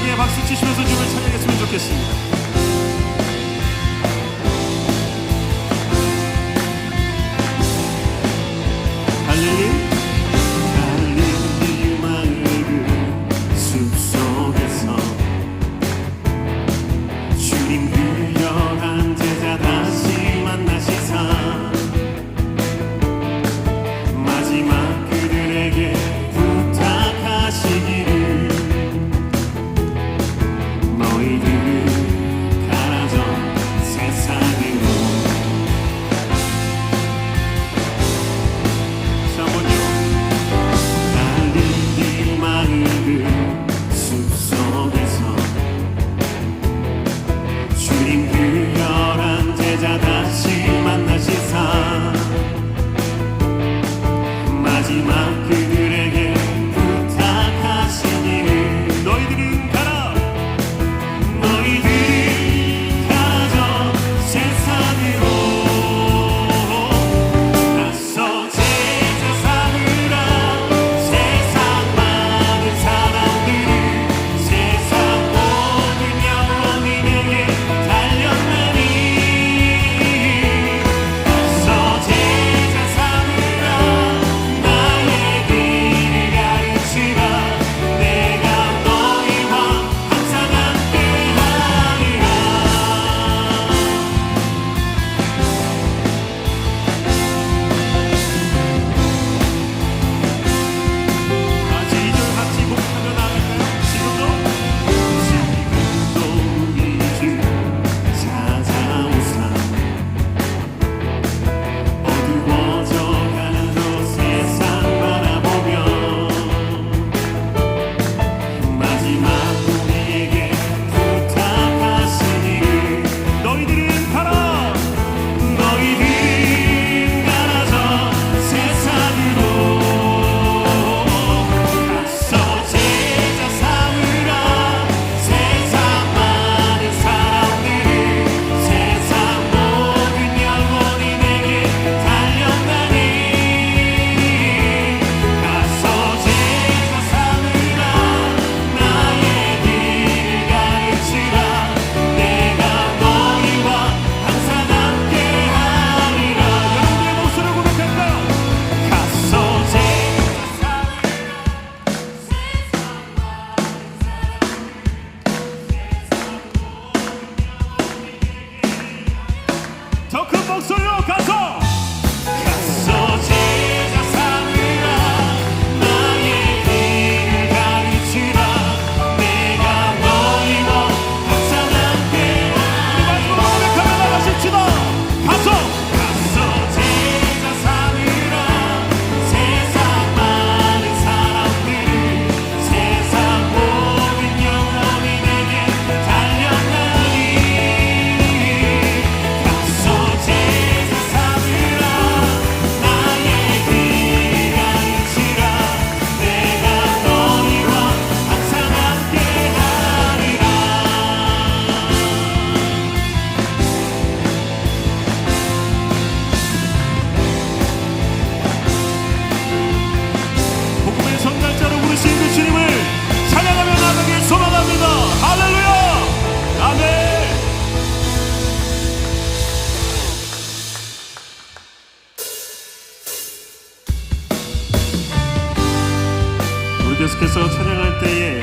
감사기에 박수 치시면서 주님을 찬양했으면 좋겠습니다. 주님께서 찬양할 때에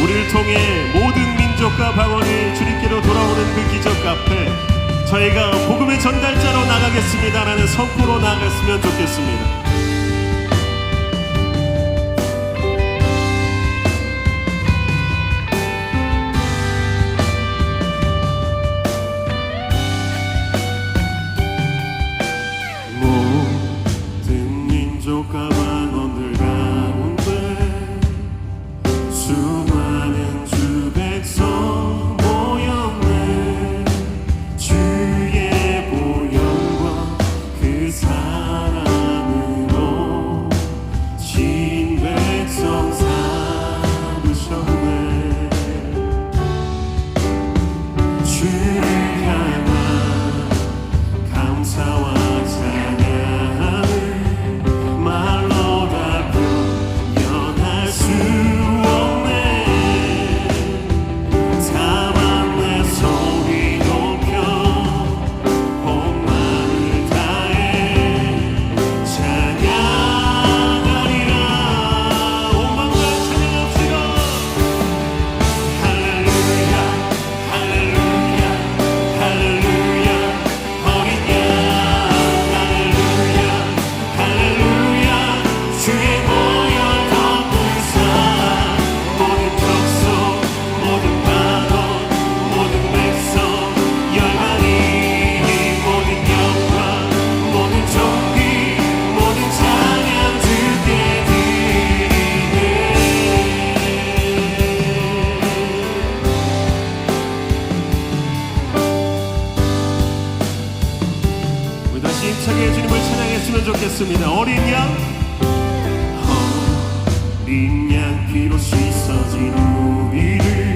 우리를 통해 모든 민족과 방언이 주님께로 돌아오는 그 기적 앞에 저희가 복음의 전달자로 나가겠습니다라는 선포로 나갔으면 좋겠습니다. 좋겠습니다. 어린 양, 어, 어린 양, 비로 씻어지는 무비를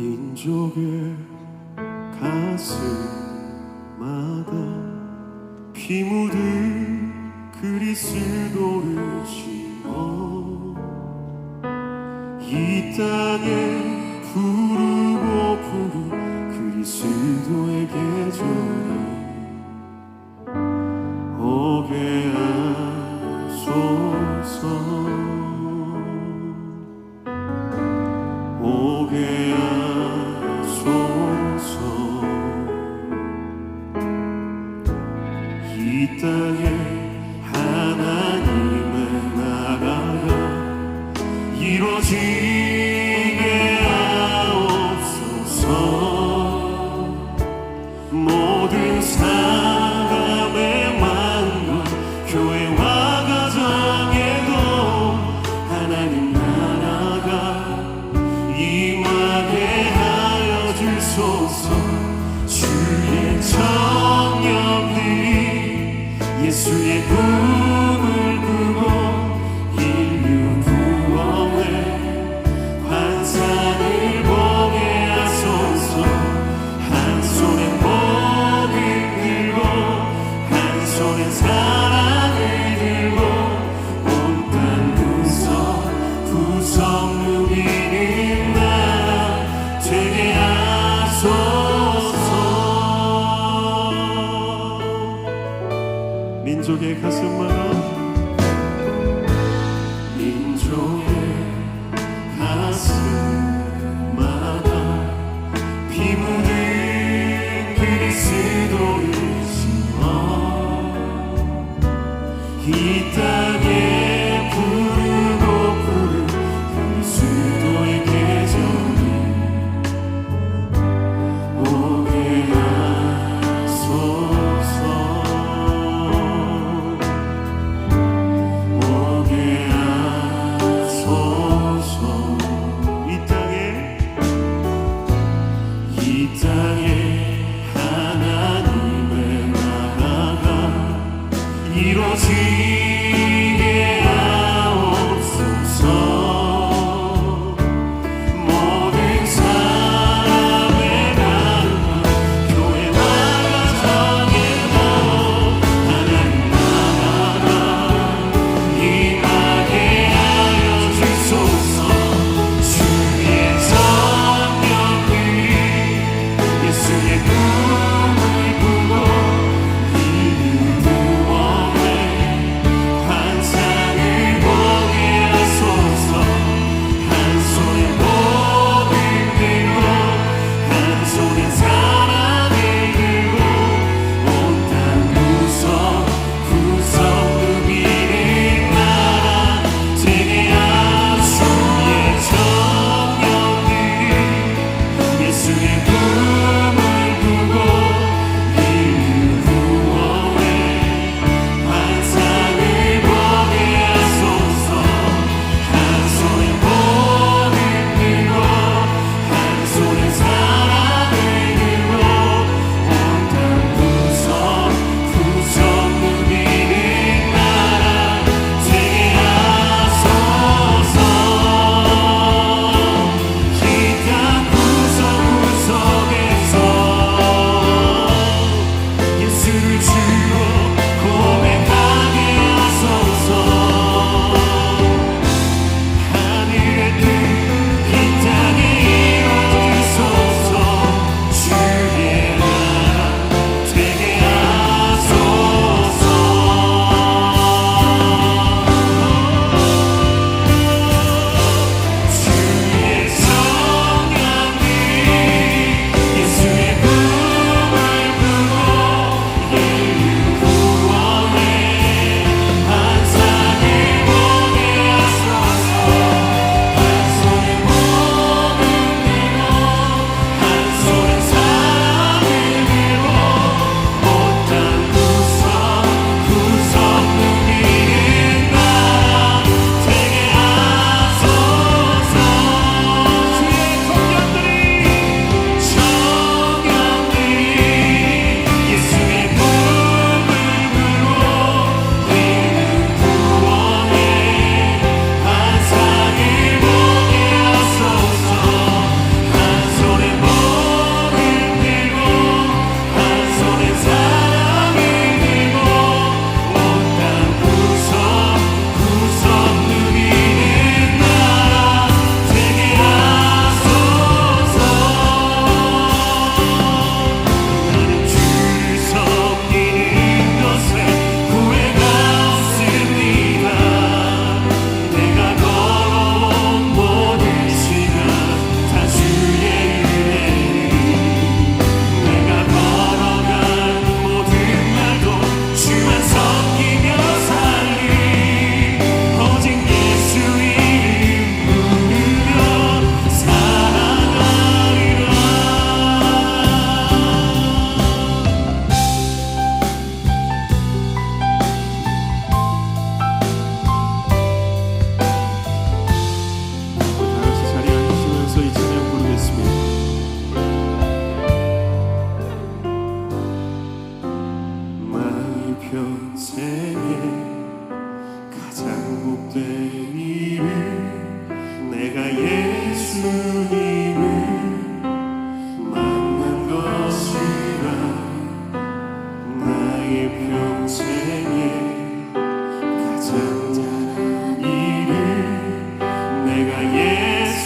민족의 가슴마다 피 묻은 그리스도를 지어 이 땅에 부르고 부르 그리스도의 계절 하나님을 알아요 이루어지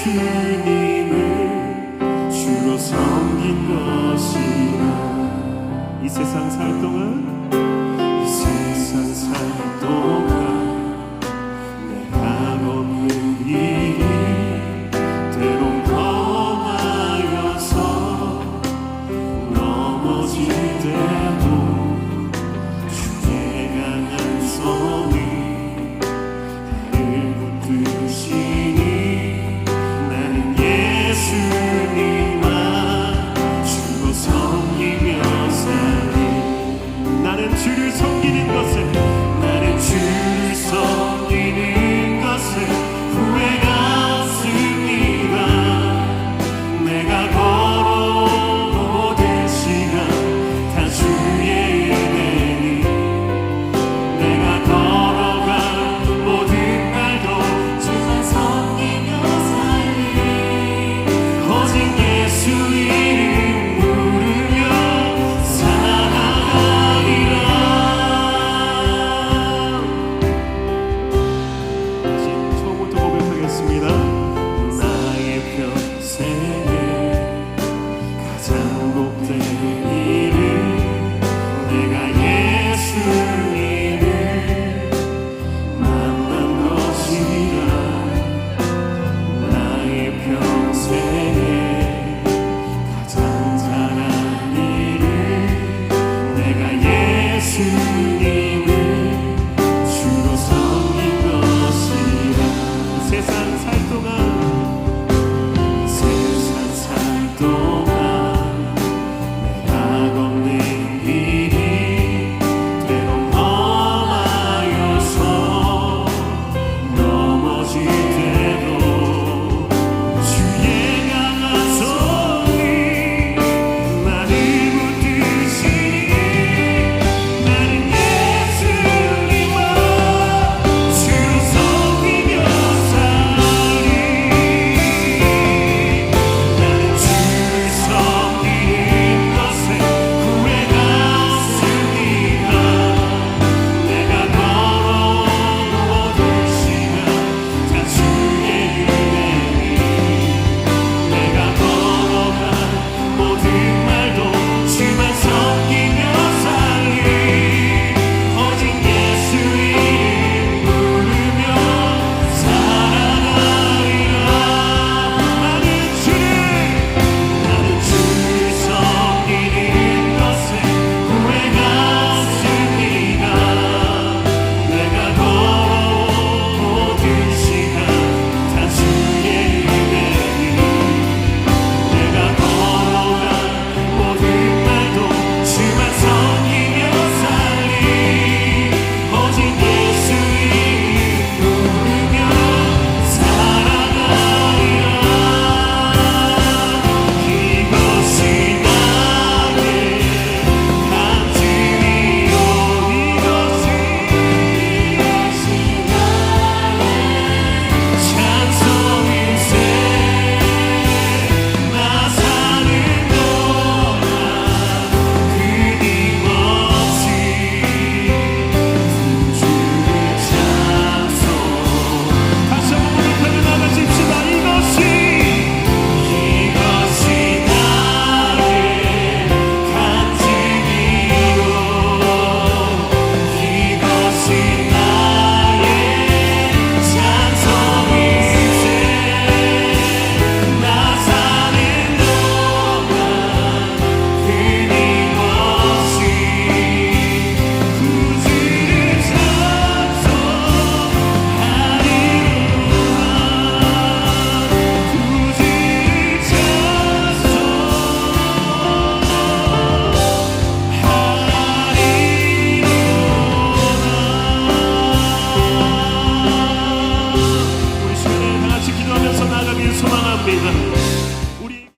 주님을 주로 섬긴 것이라. 이 세상 살 동안